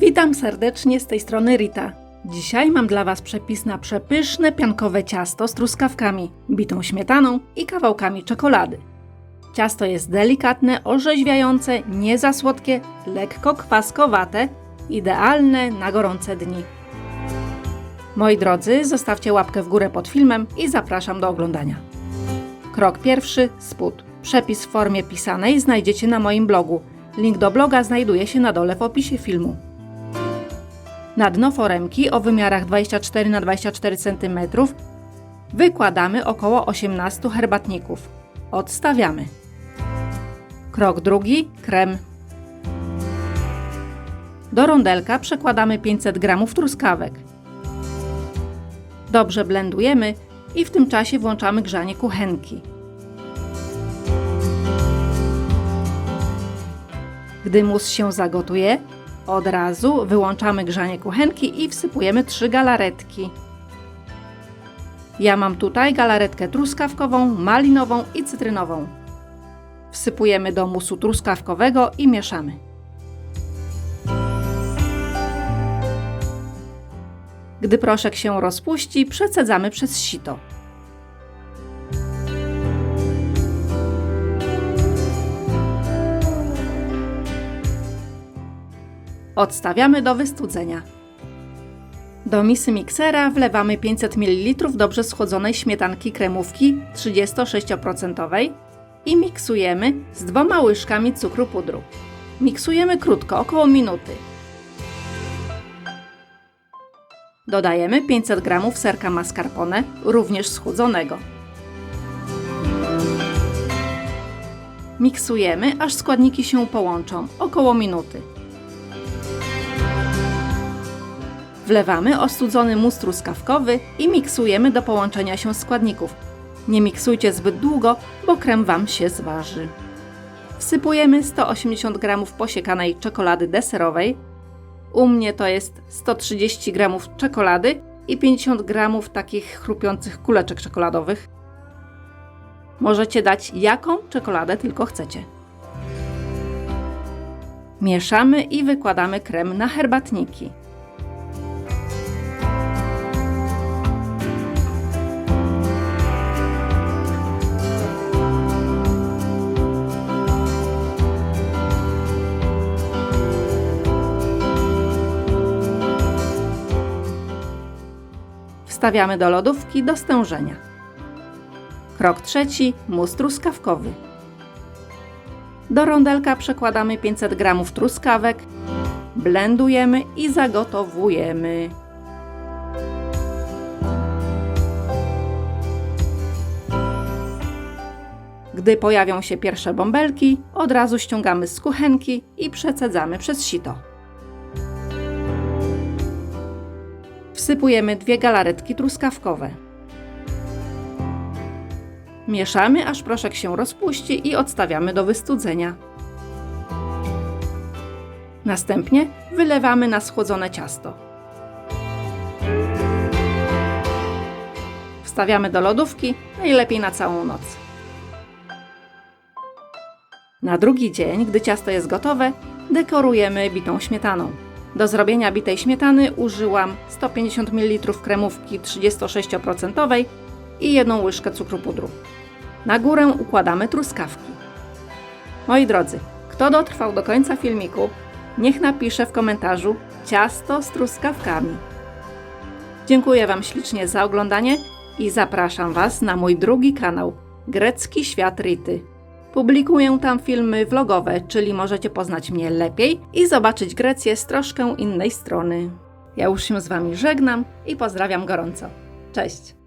Witam serdecznie z tej strony Rita. Dzisiaj mam dla Was przepis na przepyszne piankowe ciasto z truskawkami, bitą śmietaną i kawałkami czekolady. Ciasto jest delikatne, orzeźwiające, nie za słodkie, lekko kwaskowate, idealne na gorące dni. Moi drodzy, zostawcie łapkę w górę pod filmem i zapraszam do oglądania. Krok pierwszy spód. Przepis w formie pisanej znajdziecie na moim blogu. Link do bloga znajduje się na dole w opisie filmu. Na dno foremki o wymiarach 24 na 24 cm wykładamy około 18 herbatników. Odstawiamy. Krok drugi krem. Do rondelka przekładamy 500 g truskawek. Dobrze blendujemy i w tym czasie włączamy grzanie kuchenki. Gdy mus się zagotuje, od razu wyłączamy grzanie kuchenki i wsypujemy trzy galaretki. Ja mam tutaj galaretkę truskawkową, malinową i cytrynową. Wsypujemy do musu truskawkowego i mieszamy. Gdy proszek się rozpuści, przecedzamy przez sito. Odstawiamy do wystudzenia. Do misy miksera wlewamy 500 ml dobrze schłodzonej śmietanki kremówki 36% i miksujemy z dwoma łyżkami cukru pudru. Miksujemy krótko, około minuty. Dodajemy 500 g serka mascarpone, również schłodzonego. Miksujemy, aż składniki się połączą, około minuty. Wlewamy ostudzony mus truskawkowy i miksujemy do połączenia się składników. Nie miksujcie zbyt długo, bo krem Wam się zważy. Wsypujemy 180 g posiekanej czekolady deserowej. U mnie to jest 130 g czekolady i 50 g takich chrupiących kuleczek czekoladowych. Możecie dać jaką czekoladę tylko chcecie. Mieszamy i wykładamy krem na herbatniki. Wstawiamy do lodówki do stężenia. Krok trzeci mus truskawkowy. Do rondelka przekładamy 500 g truskawek, blendujemy i zagotowujemy. Gdy pojawią się pierwsze bąbelki, od razu ściągamy z kuchenki i przecedzamy przez sito. Wsypujemy dwie galaretki truskawkowe. Mieszamy, aż proszek się rozpuści i odstawiamy do wystudzenia. Następnie wylewamy na schłodzone ciasto. Wstawiamy do lodówki, najlepiej na całą noc. Na drugi dzień, gdy ciasto jest gotowe, dekorujemy bitą śmietaną. Do zrobienia bitej śmietany użyłam 150 ml kremówki 36% i jedną łyżkę cukru pudru. Na górę układamy truskawki. Moi drodzy, kto dotrwał do końca filmiku, niech napisze w komentarzu ciasto z truskawkami. Dziękuję Wam ślicznie za oglądanie i zapraszam Was na mój drugi kanał Grecki Świat Rity. Publikuję tam filmy vlogowe, czyli możecie poznać mnie lepiej i zobaczyć Grecję z troszkę innej strony. Ja już się z Wami żegnam i pozdrawiam gorąco. Cześć!